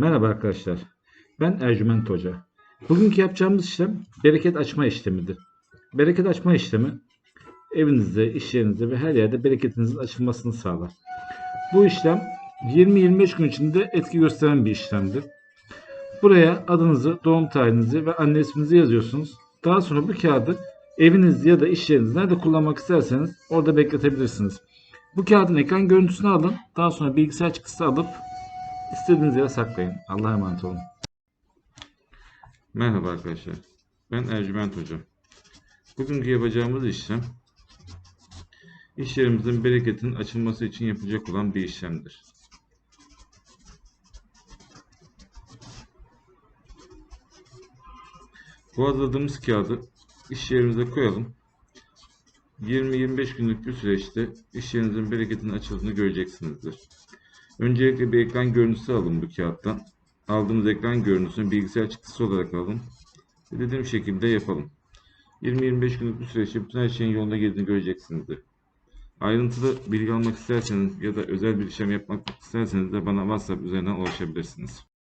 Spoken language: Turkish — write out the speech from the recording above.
Merhaba arkadaşlar. Ben Ercüment Hoca. Bugünkü yapacağımız işlem bereket açma işlemidir. Bereket açma işlemi evinizde, iş yerinizde ve her yerde bereketinizin açılmasını sağlar. Bu işlem 20-25 gün içinde etki gösteren bir işlemdir. Buraya adınızı, doğum tarihinizi ve anne isminizi yazıyorsunuz. Daha sonra bu kağıdı evinizde ya da iş yerinizde nerede kullanmak isterseniz orada bekletebilirsiniz. Bu kağıdın ekran görüntüsünü alın. Daha sonra bilgisayar çıktısı alıp İstediğiniz yere saklayın. Allah'a emanet olun. Merhaba arkadaşlar. Ben Ercüment Hoca. Bugünkü yapacağımız işlem iş yerimizin bereketinin açılması için yapılacak olan bir işlemdir. Bu hazırladığımız kağıdı iş yerimize koyalım. 20-25 günlük bir süreçte iş yerinizin bereketinin açıldığını göreceksinizdir. Öncelikle bir ekran görüntüsü alın bu kağıttan. Aldığımız ekran görüntüsünü bilgisayar çıktısı olarak. Ve dediğim şekilde yapalım. 20-25 günlük bir süreçte bütün her şeyin yolunda girdiğini göreceksinizdir. Ayrıntılı bilgi almak isterseniz ya da özel bir işlem yapmak isterseniz de bana WhatsApp üzerinden ulaşabilirsiniz.